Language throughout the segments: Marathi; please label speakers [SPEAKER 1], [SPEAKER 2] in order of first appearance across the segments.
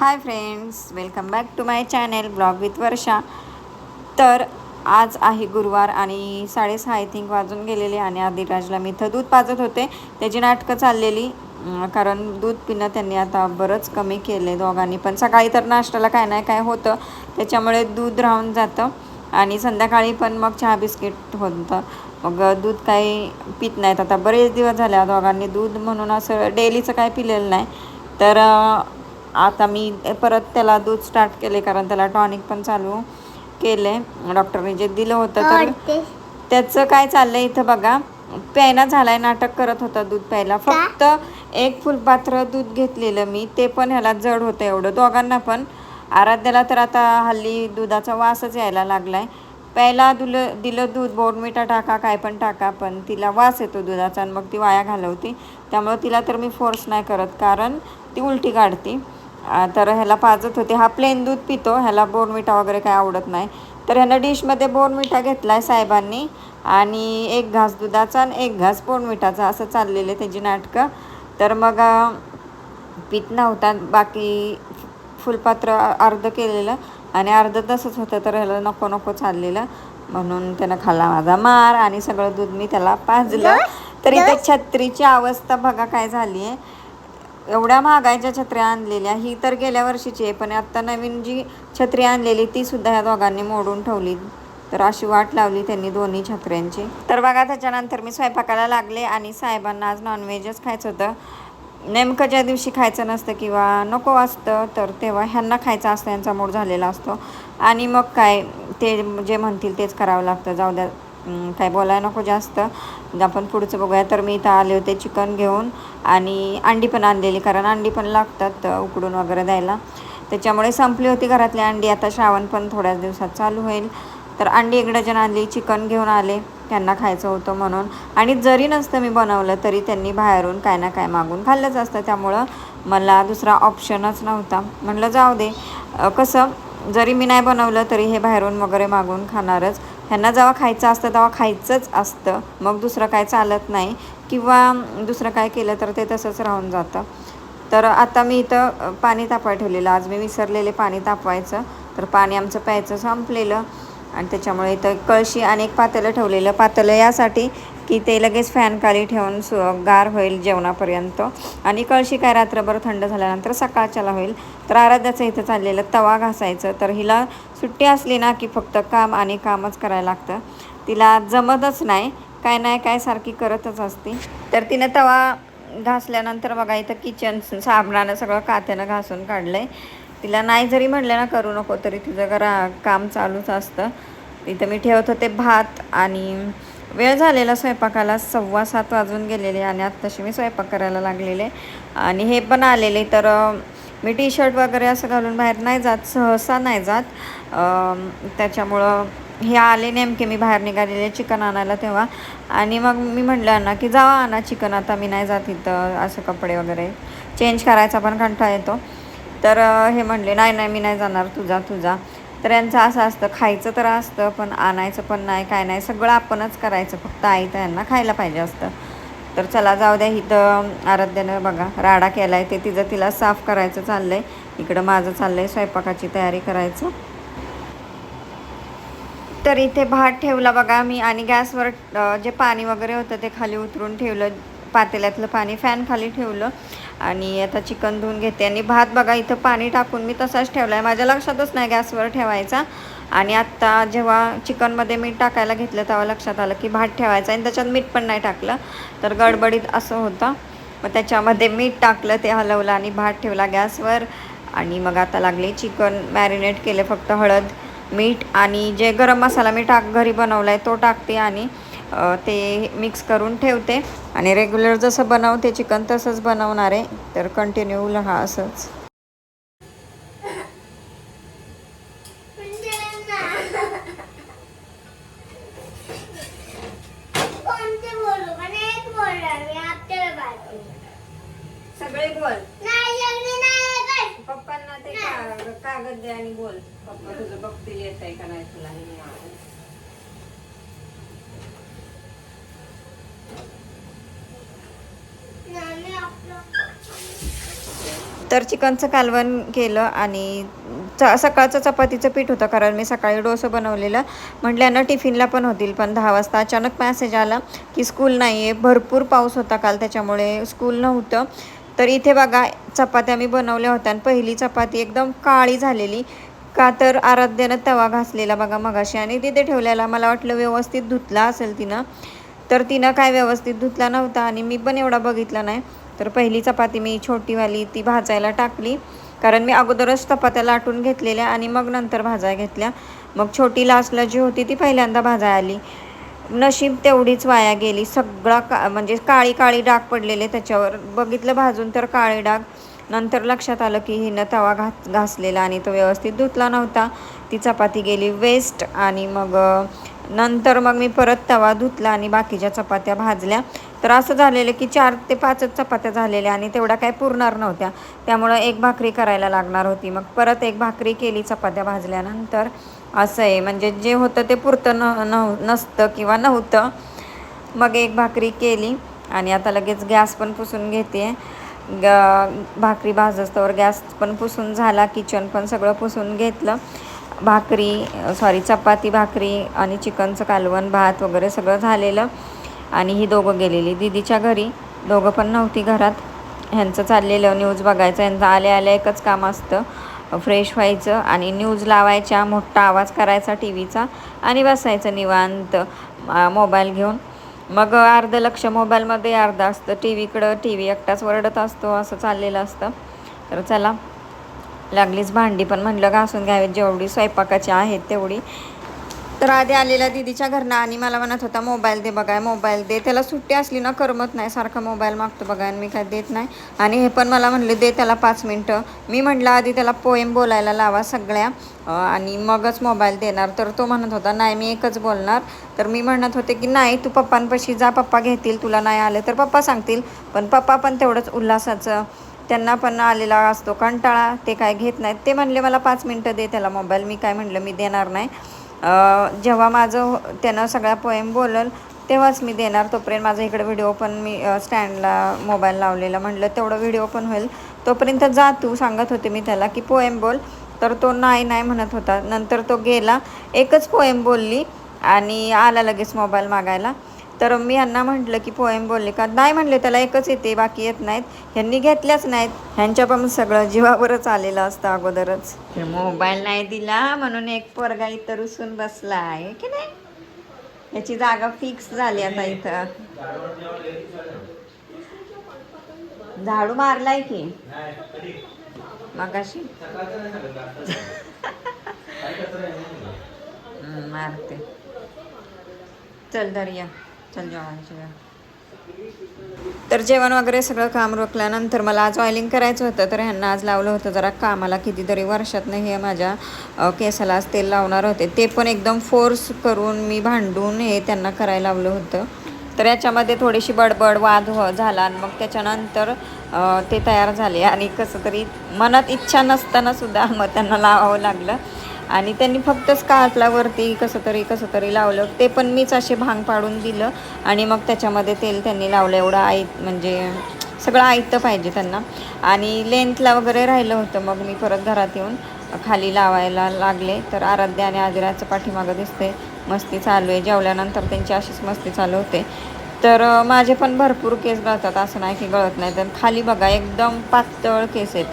[SPEAKER 1] Hi friends welcome back to my channel blog with Varsha. तर आज आहे गुरुवार आणि साडेसहा आय थिंक वाजून गेलेले आणि आदिराजला मी इथं दूध पाजत होते. त्याची नाटकं चाललेली कारण दूध पिणं त्यांनी आता बरंच कमी केले दोघांनी. पण सकाळी तर नाश्त्याला काय नाही काय होतं त्याच्यामुळे दूध राहून जातं. आणि संध्याकाळी पण मग चहा बिस्किट होतं. मग दूध काही पित नाहीत. आता बरेच दिवस झाले दोघांनी दूध म्हणून असं डेलीचं काय पिलेलं नाही. तर आता मी परत त्याला दूध स्टार्ट केले कारण त्याला टॉनिक पण चालू केले डॉक्टरने जे दिलं होतं तर त्याचं काय चाललंय इथं बघा. प्यायना झालाय नाटक करत होता दूध प्यायला. फक्त एक फुलपात्र दूध घेतलेलं मी ते पण ह्याला जड होतं एवढं. दोघांना पण. आराध्याला तर आता हल्ली दुधाचा वासच यायला लागलाय. प्यायला दुलं दिलं दूध बोर्नमिटा टाका काय पण टाका पण तिला वास येतो दुधाचा आणि मग ती वाया घालवते. त्यामुळे तिला तर मी फोर्स नाही करत कारण ती उलटी काढते. तर ह्याला पाजत होते. हा प्लेन दूध पितो. ह्याला बोर्नमिटा वगैरे काय आवडत नाही. तर ह्यानं डिशमध्ये बोर्नमिटा घेतला आहे साहेबांनी आणि एक घास दुधाचा आणि एक घास बोर्नमिठाचा असं चाललेलं आहे त्याची नाटकं. तर मग पीत नव्हता. बाकी फुलपात्र अर्ध केलेलं आणि अर्ध तसंच होतं तर ह्याला नको नको चाललेलं. म्हणून त्यानं खाल्ला माझा मार आणि सगळं दूध मी त्याला पाजलं. तर इथे छत्रीची अवस्था बघा काय झाली आहे एवढ्या महागाईच्या छत्र्या आणलेल्या ही तर गेल्या वर्षीची आहे पण आत्ता नवीन जी छत्री आणलेली ती सुद्धा ह्या दोघांनी मोडून ठेवली. तर अशी वाट लावली त्यांनी दोन्ही छत्र्यांची. तर बघा त्याच्यानंतर मी स्वयंपाकाला लागले आणि साहेबांना आज नॉनव्हेजच खायचं होतं. नेमकं ज्या दिवशी खायचं नसतं किंवा नको असतं तर तेव्हा ह्यांना खायचं असतं यांचा मूड झालेला असतो. आणि मग काय ते जे म्हणतील तेच करावं लागतं. जाऊ द्या काय बोलायला नको जास्त. म्हणजे आपण पुढचं बघूया. तर मी इथं आले होते चिकन घेऊन आणि अंडी पण आणलेली कारण अंडी पण लागतात उकडून वगैरे द्यायला. त्याच्यामुळे संपली होती घरातली अंडी. आता श्रावण पण थोड्याच दिवसात चालू होईल. तर अंडी एक डजन आणली चिकन घेऊन आले. त्यांना खायचं होतं म्हणून. आणि जरी नसतं मी बनवलं तरी त्यांनी बाहेरून काय ना काय मागून खाल्लंच असतं. त्यामुळं मला दुसरा ऑप्शनच नव्हता. म्हटलं जाऊ दे. कसं जरी मी नाही बनवलं तरी हे बाहेरून वगैरे मागून खाणारच. ह्यांना जेव्हा खायचं असतं तेव्हा खायचंच असतं. मग दुसरं काय चालत नाही. किंवा दुसरं काय केलं तर ते तसंच राहून जातं. तर आता मी इथं पाणी तापवाय ठेवलेलं. आज मी विसरलेले पाणी तापवायचं. तर पाणी आमचं प्यायचं संपलेलं. आणि त्याच्यामुळे इथं कळशी आणि एक पातेलं ठेवलेलं. पातेलं यासाठी की ते लगेच फॅन खाली ठेवून सु गार होईल जेवणापर्यंत. आणि कळशी काय रात्रभर थंड झाल्यानंतर सकाळच्याला होईल. तर आराध्याचं इथं चाललेलं तवा घासायचं. तर हिला सुट्टी असली ना की फक्त काम आणि कामच करायला लागतं. तिला जमतच नाही. काय नाही काय सारखी करतच असते. तर तिनं तवा घासल्यानंतर बघा इथं किचन साबणानं सगळं कात्यानं घासून काढलं आहे तिला नाही जरी म्हणलं ना करू नको तरी तिचं जरा काम चालूच असतं. इथं मी ठेवत होते भात आणि वेळ झालेला स्वयंपाकाला सव्वा सात वाजून गेलेले आणि आत्ताशी मी स्वयंपाक करायला लागलेले. आणि हे पण आलेले तर मी टी शर्ट वगैरे असं घालून बाहेर नाही जात सहसा नाही जात. त्याच्यामुळं हे आले नेमके मी बाहेर निघालेले चिकन आणायला तेव्हा. आणि मग मी म्हटलं ना की जावा आणा चिकन आता मी नाही जात इथं असं कपडे वगैरे. चेंज करायचा पण कंटाळा येतो. तर हे म्हणले नाही नाही मी नाही जाणार तुझा तुझा. तर यांचं असं असतं खायचं तर असतं पण आणायचं पण नाही काय नाही सगळं आपणच करायचं फक्त आई तर यांना खायला पाहिजे असतं. तर चला जाऊ द्या इथं आराध्यानं बघा राडा केला आहे ते तिचं तिला साफ करायचं चाललं आहे इकडं माझं चाललं आहे स्वयंपाकाची तयारी करायचं. तर इथे भात ठेवला बघा मी आणि गॅसवर जे पाणी वगैरे होतं ते खाली उतरून ठेवलं पातेल्यातलं पाणी फॅन खाली ठेवलं. आणि आता चिकन धुवून घेते. आणि भात बघा इथं पाणी टाकून मी तसाच ठेवला आहे माझ्या लक्षातच नाही गॅसवर ठेवायचा. आणि आत्ता जेव्हा चिकनमध्ये मीठ टाकायला घेतलं तेव्हा लक्षात आलं की भात ठेवायचा. आणि त्याच्यात मीठ पण नाही टाकलं. तर गडबडीत असं होतं. मग त्याच्यामध्ये मीठ टाकलं ते हलवलं आणि भात ठेवला गॅसवर. आणि मग आता लागले चिकन मॅरिनेट केले फक्त हळद मीठ आणि जे गरम मसाला मी टाक घरी बनवला आहे तो टाकते आणि ते मिक्स करून ठेवते. आणि रेग्युलर जसं बनवते चिकन तसंच बनवणार आहे. तर कंटिन्यू हा असंच.
[SPEAKER 2] कोणते बोलू? पण एक बोलणार मी आपल्याला बाजू
[SPEAKER 1] सगळे बोल.
[SPEAKER 2] नाही लग्न नाही कर
[SPEAKER 1] पप्पांना ते का- कागद दे आणि बोल. पप्पा तुझं बघतील येत आहे का नाही तुला
[SPEAKER 2] नाही मी आपलं
[SPEAKER 1] तर चिकनचं कालवण केलं आणि च सकाळचं चपातीचं पीठ होतं कारण मी सकाळी डोसं बनवलेलं. म्हटल्यानं टिफिनला पण होतील पण दहा वाजता अचानक मॅसेज आला की स्कूल नाही आहे भरपूर पाऊस होता काल त्याच्यामुळे स्कूल नव्हतं. तर इथे बघा चपात्या मी बनवल्या होत्या आणि पहिली चपाती एकदम काळी झालेली. का तर आराध्यानं तवा घासलेला बघा मगाशी आणि तिथे ठेवलेला. मला वाटलं व्यवस्थित धुतला असेल तिनं. तर तिनं काय व्यवस्थित धुतला नव्हता आणि मी पण एवढा बघितला नाही. तर पहिली चपाती मी छोटीवाली ती भाजायला टाकली. कारण मी अगोदरच चपात्या लाटून घेतलेल्या आणि मग नंतर भाजाय घेतल्या. मग छोटी लास्टला जी होती ती पहिल्यांदा भाजाय आली. नशीब तेवढीच वाया गेली. सगळा का म्हणजे काळी काळी डाग पडलेले त्याच्यावर. बघितलं भाजून तर काळे डाग. नंतर लक्षात आलं की हिनं तवा घास घासलेला आणि तो व्यवस्थित धुतला नव्हता. ती चपाती गेली वेस्ट आणि मग नंतर मग मी परत तवा धुतला आणि बाकीच्या चपात्या भाजल्या. तर असं झालेलं की चार ते पाचच चपात्या झालेल्या आणि तेवढ्या काय पुरणार नव्हत्या. त्यामुळं एक भाकरी करायला लागणार होती. मग परत एक भाकरी केली चपात्या भाजल्यानंतर. असं आहे. म्हणजे जे होतं ते पुरतं न नव नसतं किंवा नव्हतं. मग एक भाकरी केली आणि आता लगेच गॅस पण पुसून घेते. ग भाकरी भाजस्तवर गॅस पण पुसून झाला किचन पण सगळं पुसून घेतलं. भाकरी सॉरी चपाती भाकरी आणि चिकनचं कालवण भात वगैरे सगळं झालेलं. आणि ही दोघं गेलेली दिदीच्या घरी. दोघं पण नव्हती घरात. ह्यांचं चाललेलं न्यूज बघायचं. यांचं आल्या आल्या एकच काम असतं. फ्रेश व्हायचं आणि न्यूज लावायच्या मोठा आवाज करायचा टी व्हीचा आणि बसायचं निवांत मोबाईल घेऊन. मग अर्ध लक्ष मोबाईलमध्ये अर्धा असतं टी व्हीकडं टी व्ही एकटाच वरडत असतो असं चाललेलं असतं. तर चला लागलीच भांडी पण म्हणलं घासून घ्यावीत. जेवढी स्वयंपाकाची आहेत तेवढी. तर आधी आलेला दिदीच्या घरनं आणि मला म्हणत होता मोबाईल दे बघाय मोबाईल दे. त्याला सुट्टी असली ना करमत नाही. सारखा मोबाईल मागतो बघा आणि मी काय देत नाही. आणि हे पण मला म्हणले दे त्याला पाच मिनटं. मी म्हटलं आधी त्याला पोएम बोलायला लावा सगळ्या. आणि मगच मोबाईल देणार. तर तो म्हणत होता नाही मी एकच बोलणार. तर मी म्हणत होते की नाही तू पप्पांपाशी जा पप्पा घेतील तुला नाही आलं तर पप्पा सांगतील. पण पप्पा पण तेवढंच उल्हासाचं त्यांना पण आलेला असतो कंटाळा ते काय घेत नाहीत. ते म्हणले मला पाच मिनटं दे त्याला मोबाईल मी काय म्हणलं मी देणार नाही. जेव्हा माझं हो- त्यानं सगळ्या पोएम बोलल तेव्हाच मी देणार. तोपर्यंत माझा इकडे व्हिडिओ पण मी स्टँडला मोबाईल लावलेला. म्हणलं तेवढं व्हिडिओ पण होईल. तोपर्यंत जा तू सांगत होते मी त्याला की पोएम बोल. तर तो नाही नाही म्हणत होता. नंतर तो गेला एकच पोएम बोलली आणि आला लगेच मोबाईल मागायला. तर मी यांना म्हटलं की पोएम बोलले का? नाही म्हणले त्याला एकच येते बाकी येत नाहीत. ह्यांनी घेतल्याच नाहीत. ह्यांच्या पण सगळं जीवावरच आलेलं असतं अगोदरच. मोबाईल नाही दिला म्हणून एक पोरगा इथं रुसून बसला आहे की नाही? याची जागा फिक्स झाली आता इथं. झाडू मारलाय की? मगाशी. मारते. चल दर्या चल तर जेवण वगैरे सगळं काम रोखल्यानंतर मला आज ऑइलिंग करायचं होतं तर ह्यांना आज लावलं होतं. जरा कामाला कितीतरी वर्षातनं हे माझ्या केसाला आज तेल लावणार होते. ते पण एकदम फोर्स करून मी भांडून हे त्यांना करायला लावलं होतं. तर याच्यामध्ये थोडीशी बडबड वाद हो झाला आणि मग त्याच्यानंतर ते तयार झाले. आणि कसं तरी मनात इच्छा नसताना सुद्धा मग त्यांना लावावं लागलं. आणि त्यांनी फक्तच काटलावरती कसं तरी कसं तरी लावलं. ते पण मीच असे भांग पाडून दिलं आणि मग त्याच्यामध्ये तेल त्यांनी लावलं. एवढं आई म्हणजे सगळं ऐकतं पाहिजे त्यांना. आणि लेंथला वगैरे राहिलं होतं. मग मी परत घरात येऊन खाली लावायला लागले. तर आराध्या आणि आदिराचं पाठीमागं दिसते. मस्ती चालू आहे. जेवल्यानंतर त्यांची अशीच मस्ती चालू होते. तर माझे पण भरपूर केस गळतात. असं नाही की गळत नाही. तर खाली बघा एकदम पातळ केस आहेत.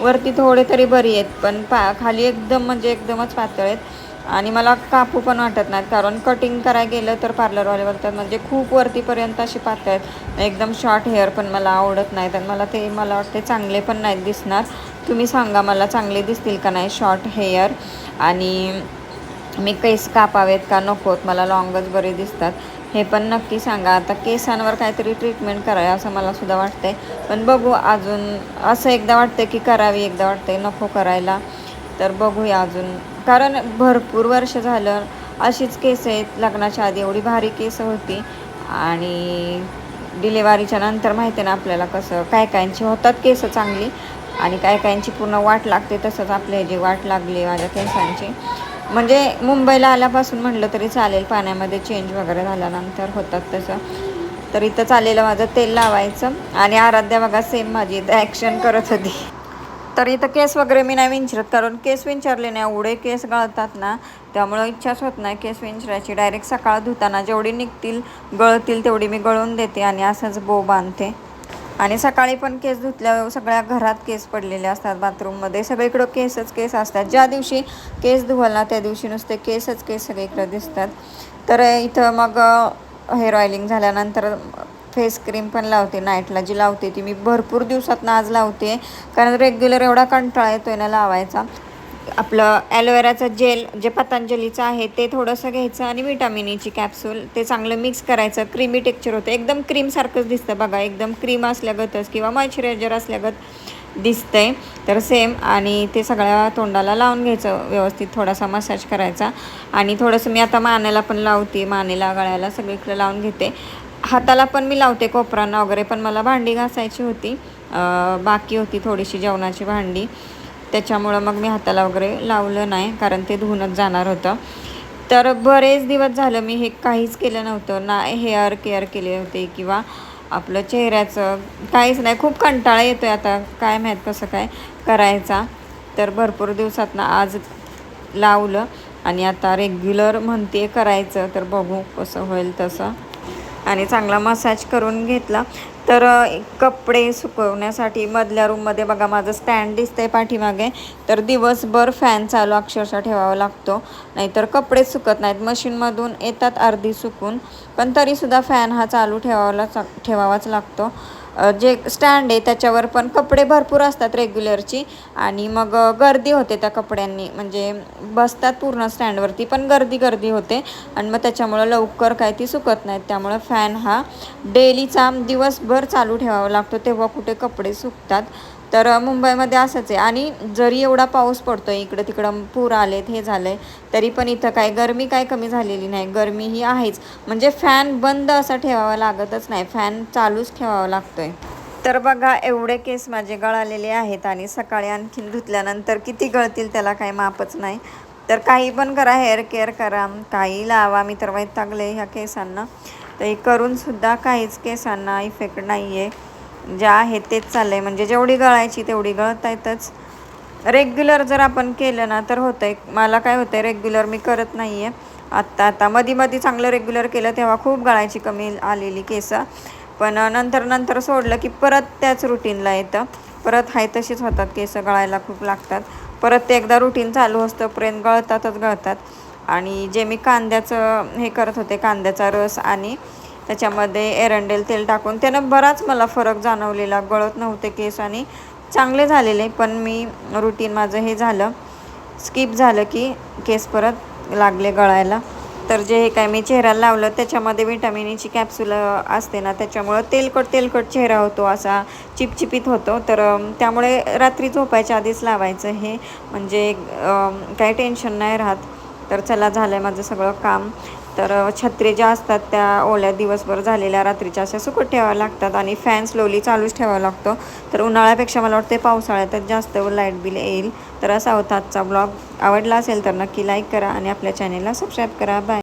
[SPEAKER 1] वरती थोडे तरी बरी आहेत पण पा खाली एकदम म्हणजे एकदमच पातळ आहेत. आणि मला कापू पण वाटत नाहीत कारण कटिंग करायला गेलं तर पार्लरवाले बोलतात म्हणजे खूप वरतीपर्यंत असे पातळ आहेत. एकदम शॉर्ट हेअर पण मला आवडत नाहीत आणि मला ते मला वाटते चांगले पण नाहीत दिसणार. तुम्ही सांगा मला चांगले दिसतील का नाही शॉर्ट हेअर आणि मी केस कापावेत का नकोत मला लॉंगच बरे दिसतात. हे पण नक्की सांगा. आता केसांवर काहीतरी ट्रीटमेंट करावी असं मला सुद्धा वाटतंय. पण बघू अजून असं एकदा वाटतं की करावी एकदा वाटतंय नको करायला. तर बघूया अजून. कारण भरपूर वर्ष झालं अशीच केस आहेत. लग्नाच्या आधी एवढी भारी केस होती. आणि डिलेवरीच्या नंतर माहिती आहे ना आपल्याला कसं काय कायंची होतात केस चांगली. आणि काय कायंची पूर्ण वाट लागते तसंच आपल्या ह्याची वाट लागली माझ्या केसांची. म्हणजे मुंबईला आल्यापासून म्हटलं तरी चालेल पाण्यामध्ये चेंज वगैरे झाल्यानंतर होतात तसं. तर इथं चाललेलं माझं तेल लावायचं आणि आराध्या बघा सेम माझी इथं ॲक्शन करत होती. तर इथं केस वगैरे मी नाही विंचरत कारण केस विंचरले नाही. एवढे केस गळतात ना त्यामुळं इच्छाच होत नाही केस विंचरायची. डायरेक्ट सकाळ धुताना जेवढी निघतील गळतील तेवढी मी गळून देते आणि असंच बो बांधते. आणि सकाळी पण केस धुतल्यावर सगळ्या घरात केस पडलेले असतात बाथरूममध्ये. सगळीकडं केसच केस असतात. ज्या दिवशी केस धुवाल ना त्या दिवशी नुसते केसच केस सगळीकडं दिसतात. तर इथं मग हेअर ऑइलिंग झाल्यानंतर फेस क्रीम पण लावते नाईटला जी लावते ती मी भरपूर दिवसात आज लावते. कारण रेग्युलर एवढा कंटाळा येतोय ना लावायचा. आपलं ॲलोवेराचं जेल जे पतंजलीचं आहे ते थोडंसं घ्यायचं आणि विटामिन ईची कॅप्सूल. ते चांगलं मिक्स करायचं. क्रीमी टेक्चर होतं. एकदम क्रीमसारखंच दिसतं बघा. एकदम क्रीम असल्यागतच किंवा मॉइश्चरायझर असल्यागत दिसतंय. तर सेम आणि ते सगळ्या तोंडाला लावून घ्यायचं व्यवस्थित. थोडासा मसाज करायचा. आणि थोडंसं मी आता मानेला पण लावते. मानेला गळ्याला सगळीकडे लावून घेते. हाताला पण मी लावते कोपरांना वगैरे पण मला भांडी घासायची होती. बाकी होती थोडीशी जेवणाची भांडी. त्याच्यामुळं मग मी हाताला वगैरे लावलं नाही कारण ते धुवूनच जाणार होतं. तर बरेच दिवस झालं मी हे काहीच केलं नव्हतं. ना हेअर केअर केले होते किंवा आपलं चेहऱ्याचं काहीच नाही. खूप कंटाळा येतो आहे आता काय माहीत कसं काय करायचा. तर भरपूर दिवसात ना आज लावलं आणि आता रेग्युलर म्हणते करायचं तर बघू कसं होईल तसं. आणि चांगला मसाज करून घेतला. तर कपडे सुकवण्यासाठी मधल्या रूममध्ये बघा माझं स्टँड दिसतंय पाठीमागे. तर दिवसभर फॅन चालू अक्षरशः ठेवावा लागतो. नाहीतर कपडेच सुकत नाहीत. मशीनमधून येतात अर्धी सुकून. पण तरीसुद्धा फॅन हा चालू ठेवावा ठेवावाच लागतो. जे स्टँड आहे त्याच्यावर पण कपडे भरपूर असतात रेग्युलरची आणि मग गर्दी होते त्या कपड्यांनी. म्हणजे बसतात पूर्ण स्टँडवरती पण गर्दी गर्दी होते. आणि मग त्याच्यामुळं लवकर काय ती सुकत नाहीत. त्यामुळं फॅन हा डेलीचा दिवसभर चालू ठेवावा लागतो तेव्हा कुठे कपडे सुकतात. तर मुंबईमध्ये असंच आहे. आणि जरी एवढा पाऊस पडतो आहे इकडं तिकडं पूर आलेत हे झालं आहे तरी पण इथं काय गरमी काय कमी झालेली नाही. गरमी ही आहेच. म्हणजे फॅन बंद असा ठेवावा लागतच नाही. फॅन चालूच ठेवावा लागतो आहे तर बघा एवढे केस माझे गळालेले आहेत आणि सकाळी आणखीन धुतल्यानंतर किती गळतील त्याला काही मापच नाही. तर काही पण करा हेअर केअर करा काही लावा. मी तर वैतागले ह्या केसांना. तर हे करूनसुद्धा काहीच केसांना इफेक्ट नाही आहे जे आहे तेच चाललं आहे म्हणजे जेवढी गळायची तेवढी गळत आहेतच रेग्युलर जर आपण केलं ना तर होतं आहे मला काय होतं आहे रेग्युलर मी करत नाही आहे आत्ता आता मधी मधी चांगलं रेग्युलर केलं तेव्हा खूप गळायची कमी आलेली केसं. पण नंतर नंतर सोडलं की परत त्याच रुटीनला येतं. परत हाय तशीच होतात केस गळायला खूप लागतात. परत ते एकदा रुटीन चालू असतोपर्यंत गळतातच गळतात. आणि जे मी कांद्याचं हे करत होते कांद्याचा रस आणि त्याच्यामध्ये एरंडेल तेल टाकून. त्यानं बराच मला फरक जाणवलेला. गळत नव्हते केस आणि चांगले झालेले पण मी रुटीन माझं हे झालं. स्किप झालं की केस परत लागले गळायला. तर जे हे काय मी चेहऱ्याला लावलं त्याच्यामध्ये विटामिन ईची कॅप्सूल असते ना त्याच्यामुळं तेलकट तेलकट चेहरा होतो असा चिपचिपीत होतो. तर त्यामुळे रात्री झोपायच्या आधीच लावायचं हे. म्हणजे काही टेन्शन नाही राहत. तर चला झालं आहे माझं सगळं काम. तर छत्रे छत्री ज्या असतात त्या ओल्या दिवसभर झालेल्या रात्रीच्या अशा सुकट ठेवाव्या लागतात आणि फॅन स्लोली चालूच ठेवावा लागतो. तर उन्हाळ्यापेक्षा मला वाटते पावसाळ्यातच जास्त लाइट बिल येईल. तर असा होता आजचा ब्लॉग. आवडला असेल तर नक्की लाईक करा आणि आपल्या चॅनेलला सबस्क्राईब करा. बाय.